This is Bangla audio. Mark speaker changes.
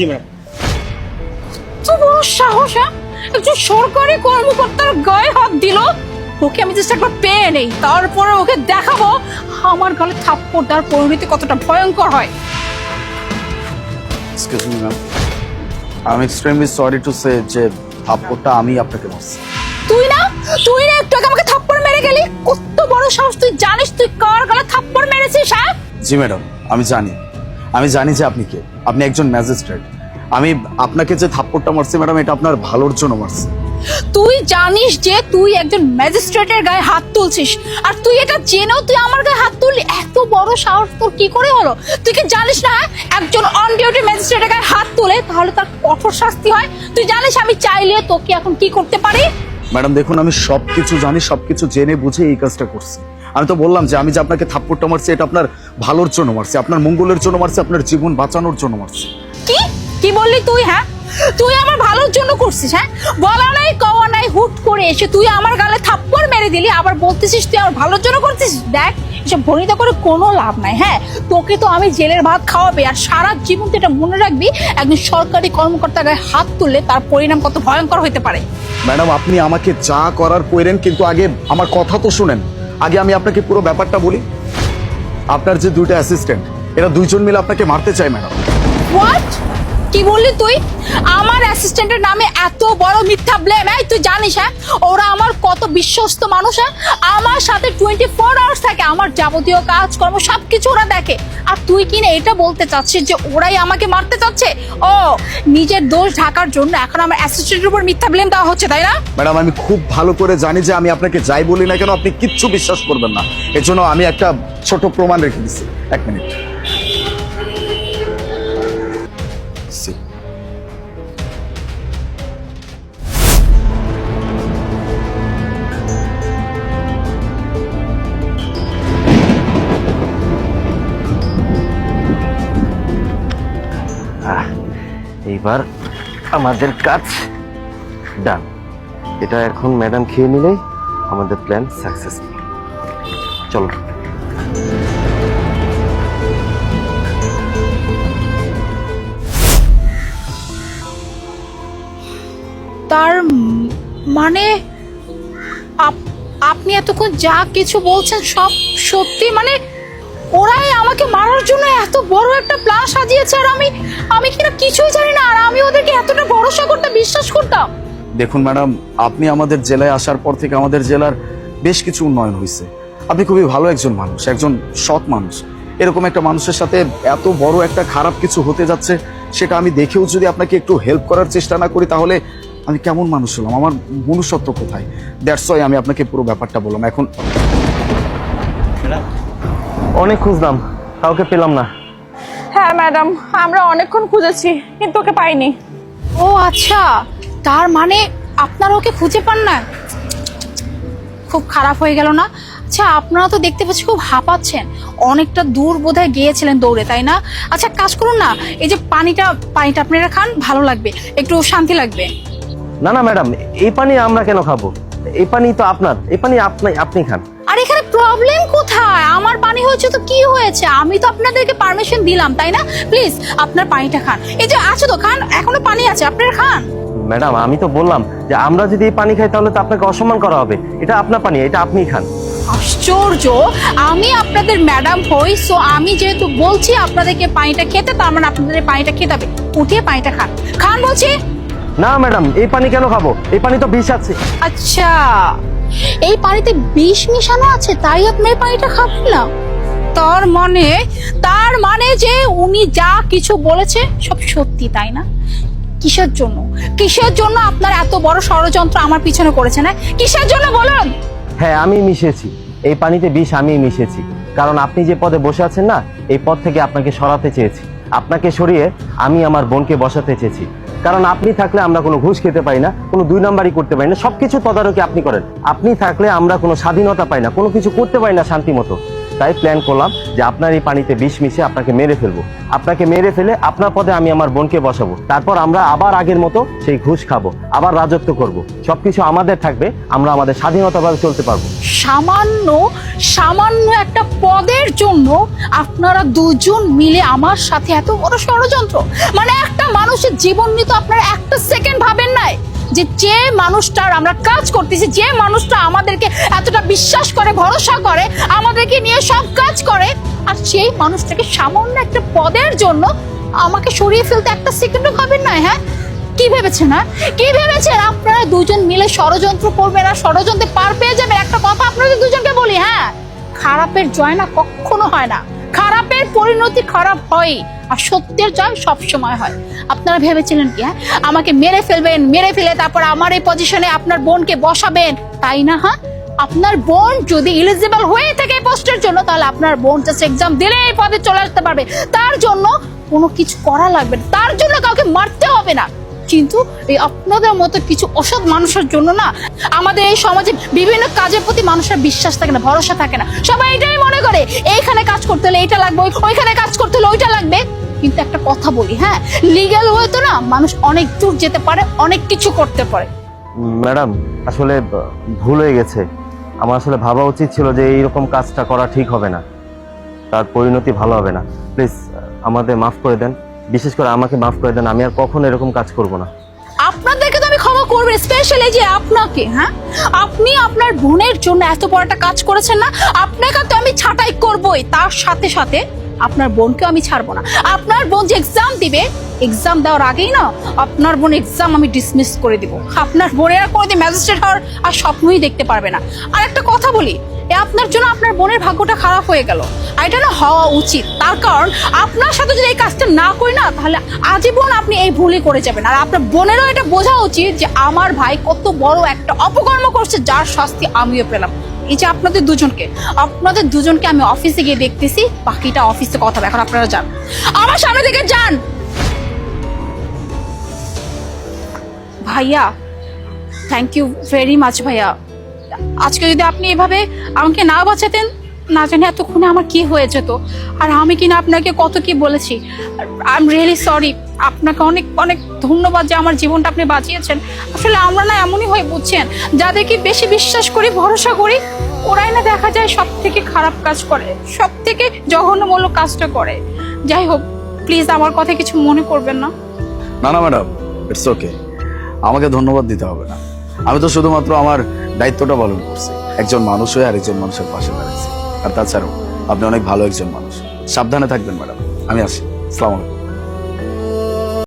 Speaker 1: জি
Speaker 2: তো বড় সাহস হ্যাঁ? একজন সরকারি কর্মকর্তার গায়ে হাত দিল। ওকে আমি জাস্ট একবার পেয়ে নেই। তারপরে ওকে দেখাবো। আমার গলে থাপ্পড় দেওয়ার পরিণতি কতটা ভয়ঙ্কর হয়।
Speaker 3: Excuse me ma'am I am extremely sorry to say যে থাপ্পড়টা আমি আপনাকে মারছি।
Speaker 2: তুই না তুই না একটু আগে আমাকে থাপ্পড় মেরে গেলি। কত বড় সাহস তুই জানিস তুই কার গলা থাপ্পড় মেরেছিস হ্যাঁ?
Speaker 3: জি ম্যাডাম আমি জানি। আমি জানি যে আপনি কে। আপনি একজন ম্যাজিস্ট্রেট। আমি আপনাকে যে থাপ্পড়টা মারছি ম্যাডাম এটা আপনার ভালোর জন্য মারছি।
Speaker 2: তুই জানিস যে তুই একজন ম্যাজিস্ট্রেটের গায়ে হাত তুলছিস। আর তুই এটা জেনেও তুই আমার গায়ে হাত তুললি? এত বড় সাহস তোর কি করে হলো? তুই কি জানিস না হ্যাঁ? একজন অন ডিউটি ম্যাজিস্ট্রেটের গায়ে হাত তুলে তাহলে তার কঠোর শাস্তি হয়? তুই জানিস আমি চাইলে তোকে এখন কি করতে পারি?
Speaker 3: ম্যাডাম দেখুন আমি সবকিছু জানি সবকিছু জেনে বুঝে এই কাজটা করছি। আমি তো বললাম যে আমি যে আপনাকে থাপ্পড়টা মারছি এটা আপনার ভালোর জন্য মারছি আপনার মঙ্গলের জন্য মারছি আপনার জীবন বাঁচানোর জন্য মারছি।
Speaker 2: কি? কি বললি তুই হ্যাঁ? তুই আমার ভালোর জন্য করছিস হ্যাঁ? বলা নাই কওয়া নাই হুট করে এসে তুই আমার গালে থাপ্পড় মেরে দিলি আবার বলতেছিস তুই আমার ভালোর জন্য করছিস? দেখ এসব ভনিতা করে কোনো লাভ নাই হ্যাঁ? তোকে তো আমি জেলের ভাত খাওয়াবে আর সারা জীবন তুই এটা মনে রাখবি একজন সরকারি কর্মকর্তার গায়ে হাত তুললে তার পরিণাম কত ভয়ঙ্কর হতে পারে।
Speaker 3: ম্যাডাম আপনি আমাকে যা করার কইরেন কিন্তু আগে আমার কথা তো শুনেন। আগে আমি আপনাকে পুরো ব্যাপারটা বলি। আপনার যে দুইটা অ্যাসিস্ট্যান্ট এরা দুইজন মিলে আপনাকে মারতে চায়, ম্যাডাম।
Speaker 2: কি বললি তুই? আমার অ্যাসিস্ট্যান্টের নামে এত বড় মিথ্যা ব্লেম এই তুই জানিস হ্যাঁ? ওরা আমার কত বিশ্বস্ত মানুষ হ্যাঁ? আমার সাথে টোয়েন্টি ফোর আওয়ার্স থাকে, আমার যাবতীয় কাজকর্ম সব কিছু ওরা দেখে। আর তুই কি না এটা বলতে চাচ্ছিস যে ওরাই আমাকে মারতে চাচ্ছে? ও, নিজের দোষ ঢাকার জন্য এখন আমার অ্যাসিস্ট্যান্টের উপর মিথ্যা ব্লেম দেওয়া হচ্ছে, তাই না?
Speaker 3: ম্যাডাম, আমি খুব ভালো করে জানি যে আমি আপনাকে যাই বলি না কেন, আপনি কিচ্ছু বিশ্বাস করবেন না। এর জন্য আমি একটা ছোট প্রমাণ রেখে দিচ্ছি। এক মিনিট।
Speaker 4: এইবার আমাদের কাজ ডান। এটা এখন ম্যাডাম খেয়ে নিলেই আমাদের প্ল্যান সাকসেসফুল চলো।
Speaker 2: তার মানে আপনি এতক্ষণ যা কিছু বলছেন সব সত্যি? মানে ওরাই আমাকে মারার জন্য এত বড় একটা প্ল্যান সাজিয়েছে আর আমি আমি কিনা কিছুই জানি না। আর আমি ওদেরকে এতটা ভরসা করতে বিশ্বাস করতাম।
Speaker 3: দেখুন ম্যাডাম আপনি আমাদের জেলায় আসার পর থেকে আমাদের জেলার বেশ কিছু উন্নয়ন হয়েছে আপনি খুবই ভালো একজন মানুষ একজন সৎ মানুষ। এরকম একটা মানুষের সাথে এত বড় একটা খারাপ কিছু হতে যাচ্ছে সেটা আমি দেখেও যদি আপনাকে একটু হেল্প করার চেষ্টা না করি তাহলে আমি কেমন মানুষ হলাম? আমার মনুষ্যত্ব কোথায়? দ্যাটস ওয়াই আমি আপনাকে পুরো ব্যাপারটা বললাম। এখন
Speaker 1: ম্যাডাম
Speaker 4: অনেক খুঁজলাম কাউকে পেলাম না।
Speaker 5: হ্যাঁ ম্যাডাম আমরা অনেকক্ষণ খুঁজেছি কিন্তু ওকে পাইনি।
Speaker 2: ও আচ্ছা তার মানে আপনারা ওকে খুঁজে পান না? খুব খারাপ হয়ে গেল না? আচ্ছা আপনারা তো দেখতে পাচ্ছি খুব হাঁপাচ্ছেন। অনেকটা দূর বোধহয় গিয়েছিলেন দৌড়ে তাই না? আচ্ছা কাজ করুন না এই যে পানিটা পানিটা আপনারা খান ভালো লাগবে। একটু শান্তি লাগবে।
Speaker 4: না না ম্যাডাম এই পানি আমরা কেন খাব? এই পানি তো আপনার এই পানি আপনি আপনি খান।
Speaker 2: প্রবলেম কোথায়? আমার পানি হয়েছে তো কি হয়েছে? আমি তো আপনাদেরকে পারমিশন দিলাম তাই না? প্লিজ আপনার পানিটা খান। এই যে আছে তো খান এখনও পানি আছে আপনার খান।
Speaker 4: ম্যাডাম আমি তো বললাম যে আমরা যদি এই পানি খাই তাহলে তো আপনাকে অসম্মান করা হবে। এটা আপনার পানি এটা আপনিই খান।
Speaker 2: আশ্চর্য! আমি আপনাদের ম্যাডাম হই সো আমি যেহেতু বলছি আপনাদেরকে পানিটা খেতে তার মানে আপনাদের পানিটা খেতে হবে। উঠিয়ে পানিটা খান। খান বলছি?
Speaker 4: না ম্যাডাম এই পানি কেন খাব? এই পানি তো বিষ আছে।
Speaker 2: আচ্ছা। এই পানিতে বিষ মিশানো আছে তাই আপনি এই পানিটা খাবেন না? তার মানে তার মানে যে উনি যা কিছু বলেছে সব সত্যি তাই না? কিসের জন্য? কিসের জন্য আপনার এত বড় ষড়যন্ত্র আমার পিছনে করেছে না কিসের জন্য বলুন?
Speaker 4: হ্যাঁ আমি মিশেছি। এই পানিতে বিষ আমি মিশেছি। কারণ আপনি যে পদে বসে আছেন না এই পদ থেকে আপনাকে সরাতে চেয়েছি। আপনাকে সরিয়ে আমি আমার বোনকে বসাতে চেয়েছি। কারণ আপনি থাকলে আমরা কোনো ঘুষ খেতে পাই না, কোনো দুই নাম্বারই করতে পারি না। সবকিছু তদারকি আপনি করেন। আপনি থাকলে আমরা কোনো স্বাধীনতা পাই না, কোনো কিছু করতে পারি না শান্তি মতো। তাই প্ল্যান করলাম যে আপনার এই পানিতে বিষ মিশে আপনাকে মেরে ফেলব। আপনাকে মেরে ফেলে আপনার পদে আমি আমার বোনকে বসাবো। তারপর আমরা আবার আগের মতো সেই ঘুষ খাব, আবার রাজত্ব করব। সবকিছু আমাদের থাকবে, আমরা আমাদের স্বাধীনতাভাবে চলতে পারব।
Speaker 2: সামান্য সামান্য একটা পদের জন্য আপনারা দুজন মিলে আমার সাথে এত বড় ষড়যন্ত্র। মানে একটা মানুষের জীবন নিয়ে তো আপনারা একটা সেকেন্ড ভাবেন নাই। যে যে মানুষটার আমরা কাজ করতেছি, যে মানুষটা আমাদেরকে এতটা বিশ্বাস করে, ভরসা করে, আমাদেরকে নিয়ে সব কাজ করে, আর সেই মানুষটাকে সামান্য একটা পদের জন্য আমাকে সরিয়ে ফেলতে একটা সেকেন্ডও ভাবেন না হ্যাঁ? কি ভেবেছেন হ্যাঁ? কি ভেবেছেন? আপনারা দুজন মিলে ষড়যন্ত্র করবেন আর ষড়যন্ত্রে পার পেয়ে যাবেন। একটা কথা আপনাদের দুজনকে বলি হ্যাঁ? খারাপের জয় না কখনো হয় না। খারাপের পরিণতি খারাপ হয় আর সত্যের জয় সব সময় হয়। আপনারা ভেবেছিলেন কি হ্যাঁ? আমাকে মেরে ফেলবেন, মেরে ফেলে তারপর আমার এই পজিশনে আপনার বোনকে বসাবেন, তাই না হ্যাঁ? আপনার বোন যদি ইলিজিবল হয়ে থাকে পোস্টের জন্য, তাহলে আপনার বোন জাস্ট এক্সাম দিলে এই পদে চলে আসতে পারবে। তার জন্য কোনো কিছু করা লাগবে তার জন্য কাউকে মারতে হবে না। কিন্তু এই আপনাদের মতো কিছু অসৎ মানুষের জন্য না আমাদের এই সমাজে বিভিন্ন কাজের প্রতি মানুষের বিশ্বাস থাকে না, ভরসা থাকে না। সবাই এটাই মনে করে, এইখানে কাজ করতে হলে এইটা লাগবে ওইখানে কাজ করতে হলে ওইটা লাগবে। কিন্তু একটা কথা বলি হ্যাঁ লিগ্যাল হয়ে তো না মানুষ অনেক দূর যেতে পারে, অনেক কিছু করতে পারে।
Speaker 4: ম্যাডাম, আসলে ভুল হয়ে গেছে। আমার আসলে ভাবা উচিত ছিল যে এইরকম কাজটা করা ঠিক হবে না। তার পরিণতি ভালো হবে না। প্লিজ, আমাদের মাফ করে দেন। বিশেষ করে আমাকে মাফ করে দেন, আমি আর কখনো এরকম কাজ করব না।
Speaker 2: আপনাদেরকে তো আমি ক্ষমা করব স্পেশালি যে আপনাকে হ্যাঁ? আপনি আপনার বোনের জন্য এত বড় একটা কাজ করেছেন না, আপনাকে তো আমি ছাঁটাই করবই। তার সাথে সাথে আপনার বোনকেও আমি ছাড়বো না। আপনার বোন যে এক্সাম দিবে এক্সাম দেওয়ার আগেই না, আপনার বোন এক্সাম আমি ডিসমিস করে দিব। আপনার বোনের আর কোনোদিন ম্যাজিস্ট্রেট হওয়ার আর স্বপ্নই দেখতে পারবে না। আর একটা কথা বলি এ আপনার জন্য আপনার বোনের ভাগ্যটা খারাপ হয়ে গেল। আর এটা না হওয়া উচিত। তার কারণ, আপনার সাথে যদি এই কাজটা না করি না, তাহলে আজীবন আপনি এই ভুলই করে যাবেন। আর আপনার বোনেরও এটা বোঝা উচিত যে আমার ভাই কত বড় একটা অপকর্ম করছে, যার শাস্তি আমিও পেলাম। এই যে আপনাদের দুজনকে আপনাদের দুজনকে আমি অফিসে গিয়ে দেখতেছি, বাকিটা অফিসে কথা এখন আপনারা যান। আমার সামনে থেকে যান! ভাইয়া থ্যাংক ইউ ভেরি মাচ ভাইয়া। আজকে যদি আপনি এভাবে আমাকে না বাঁচাতেন, না জানি এতক্ষণে আমার কি হয়ে যেত। আর আমি কিনা আপনাকে কত কি বলেছি। আই এম রিয়েলি সরি আপনাকে অনেক অনেক ধন্যবাদ যে আমার জীবনটা আপনি বাঁচিয়েছেন। আসলে আমরা না এমনই হয়ে, বুঝছেন? যাদেরকে বেশি বিশ্বাস করি, ভরসা করি, ওরাই না দেখা যায় সব থেকে খারাপ কাজ করে সব থেকে জঘন্যমূলক কাজটা করে। যাই হোক প্লিজ আমার কথা কিছু মনে করবেন না।
Speaker 3: না না ম্যাডাম ইটস ওকে আমাকে ধন্যবাদ দিতে হবে না। আমি তো শুধুমাত্র আমার দায়িত্বটা পালন করছি। একজন মানুষ হয়ে আরেকজন মানুষের পাশে দাঁড়াচ্ছি। আর তাছাড়াও আপনি অনেক ভালো একজন মানুষ। সাবধানে থাকবেন, ম্যাডাম। আমি আসি। সালামালাইকুম